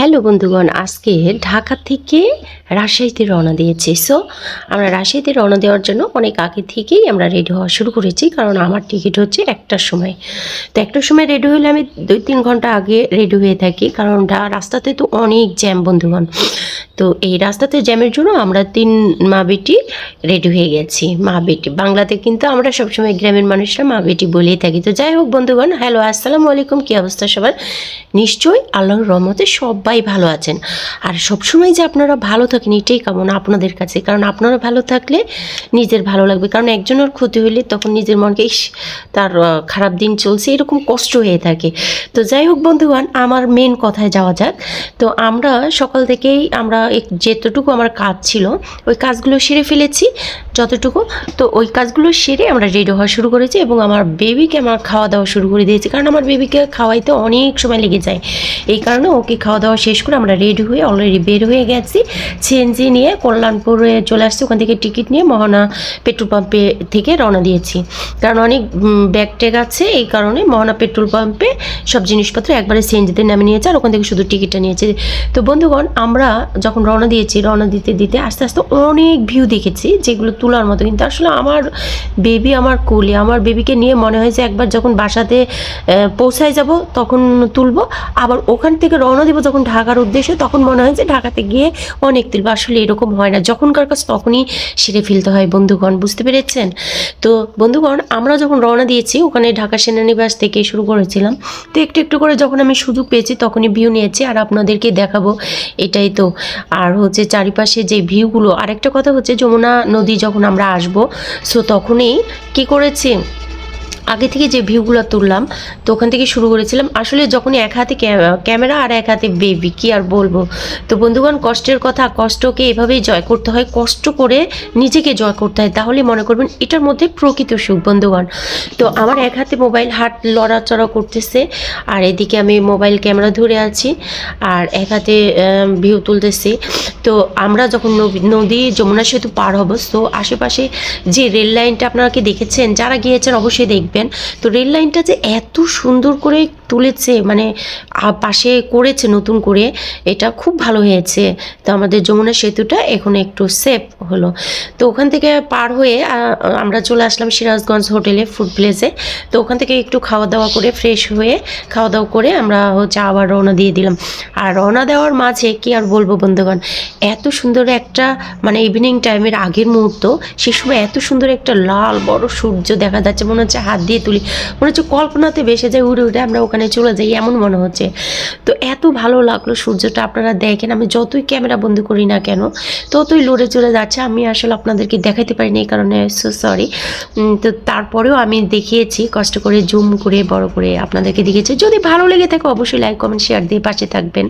Hello বন্ধুগণ, আজকে ঢাকা থেকে রাজশাহীতে রওনা দিয়েছি। সো আমরা রাজশাহীতে রওনা দেওয়ার জন্য অনেক আগে থেকেই আমরা রেডি হওয়া শুরু করেছি, কারণ আমার টিকিট হচ্ছে একটার সময়। তো একটার সময় রেডি হলে আমি দুই তিন ঘণ্টা আগে রেডি হয়ে থাকি, কারণ রাস্তাতে তো অনেক জ্যাম বন্ধুগণ। তো এই রাস্তাতে জ্যামের জন্য আমরা তিন মা বেটি রেডি হয়ে গেছি। মা বেটি, বাংলাতে কিন্তু আমরা সবসময় গ্রামের মানুষরা মা বেটি বলেই থাকি। তো যাই হোক বন্ধুগণ, হ্যালো, আসসালামু আলাইকুম, কী অবস্থা সবার? নিশ্চয়ই আল্লাহর রহমতে সবাই ভালো আছেন। আর সবসময় যে আপনারা ভালো থাকেন, এটাই কামনা আপনাদের কাছে। কারণ আপনারা ভালো থাকলে নিজের ভালো লাগবে। কারণ একজনের ক্ষতি হলে তখন নিজের মনকে, ইস, তার খারাপ দিন চলছে, এরকম কষ্ট হয়ে থাকে। তো যাই হোক বন্ধুগণ, আমার মেন কথায় যাওয়া যাক। তো আমরা সকাল থেকেই আমরা যেতটুকু আমার কাজ ছিল, ওই কাজগুলো সেরে ফেলেছি যতটুকু। তো ওই কাজগুলো সেরে আমরা রেডি হওয়া শুরু করেছি এবং আমার বেবিকে আমার খাওয়া দাওয়া শুরু করে দিয়েছি। কারণ আমার বেবিকে খাওয়াইতে অনেক সময় লেগে যায়। এই কারণে ওকে খাওয়া দাওয়া শেষ করে আমরা রেডি হয়ে অলরেডি বের হয়ে গেছি। সিএনজি নিয়ে কল্যাণপুরে চলে আসছি। ওখান থেকে টিকিট নিয়ে মহানা পেট্রোল পাম্পে থেকে রওনা দিয়েছি। কারণ অনেক ব্যাগ ট্যাগ আছে। এই কারণে মহানা পেট্রোল পাম্পে সব জিনিসপত্র একবারে সিএনজিতে নামে নিয়েছে আর ওখান থেকে শুধু টিকিটটা নিয়েছে। তো বন্ধুগণ, আমরা যখন রওনা দিয়েছি, রওনা দিতে দিতে আস্তে আস্তে অনেক ভিউ দেখেছি, যেগুলো তোলার মতো। কিন্তু আসলে আমার বেবি আমার কোলে, আমার বেবিকে নিয়ে মনে হয় যে একবার যখন বাসাতে পৌঁছায় যাব, তখন তুলব। আবার ওখান থেকে রওনা দেবো যখন ঢাকার উদ্দেশ্যে, তখন মনে হয় যে ঢাকাতে গিয়ে অনেক তুলবো আসলে এরকম হয় না। যখনকার কাজ তখনই সেরে ফেলতে হয় বন্ধুগণ, বুঝতে পেরেছেন? তো বন্ধুগণ, আমরা যখন রওনা দিয়েছি, ওখানে ঢাকা সেনানিবাস থেকে শুরু করেছিলাম। তো একটু একটু করে যখন আমি সুযোগ পেয়েছি, তখনই ভিউ নিয়েছি, আর আপনাদেরকে দেখাবো এটাই তো। আর হচ্ছে চারিপাশে যে ভিউগুলো, আরেকটা কথা হচ্ছে যমুনা নদী যখন আমরা আসব, সো তখনই কি করেছি আগে থেকে যে ভিউগুলো তুললাম, তো ওখান থেকে শুরু করেছিলাম। আসলে যখনই এক হাতে ক্যামেরা আর এক হাতে বেবি, কি আর বলব? তো বন্ধুগণ, কষ্টের কথা, কষ্টকে এভাবেই জয় করতে হয়, কষ্ট করে নিজেকে জয় করতে হয়। তাহলে মনে করবেন, এটার মধ্যে প্রকৃত সুখ, বন্ধুগণ। তো আমার এক হাতে মোবাইল, হাত লড়াচড়া করতেছে, আর এদিকে আমি মোবাইল, ক্যামেরা ধরে আছি, আর এক হাতে ভিউ তুলতেছি। তো আমরা যখন নদী, যমুনা সেতু পার হব, তো আশেপাশে যে রেল লাইনটা আপনারা কি দেখেছেন, যারা গিয়েছেন অবশ্যই দেখবেন। তো রেল লাইনটা যে এত সুন্দর করে তুলেছে মানে পাশে করেছে নতুন করে, এটা খুব ভালো হয়েছে। তো আমাদের যমুনা সেতুটা এখন একটু সেফ হলো। তো ওখান থেকে পার হয়ে আমরা চলে আসলাম সিরাজগঞ্জ হোটেলে ফুড প্লেসে তো ওখান থেকে একটু খাওয়া দাওয়া করে ফ্রেশ হয়ে খাওয়া দাওয়া করে আমরা হচ্ছে আবার রওনা দিয়ে দিলাম। আর রওনা দেওয়ার মাঝে কি আর বলব বন্ধুগণ, এত সুন্দর একটা মানে ইভিনিং টাইমের আগের মুহূর্ত সে সময় এত সুন্দর একটা লাল বড় সূর্য দেখা যাচ্ছে, মনে হচ্ছে হাত দিয়ে তুলি। মনে হচ্ছে কল্পনাতে ভেসে যায়, উড়ে উড়ে আমরা ওখানে চলে যাই, এমন মনে হচ্ছে। তো এত ভালো লাগল সূর্যটা আপনারা দেখেন, আমি যতই ক্যামেরা বন্ধ করি না কেন, ততই লড়ে চলে যাচ্ছে। আমি আসলে আপনাদেরকে দেখাতে পারিনি এই কারণে সো সরি তো তারপরেও আমি দেখিয়েছি, কষ্ট করে জুম করে, বড় করে আপনাদেরকে দেখিয়েছি। যদি ভালো লেগে থাকে, অবশ্যই লাইক কমেন্ট শেয়ার দিয়ে পাশে থাকবেন।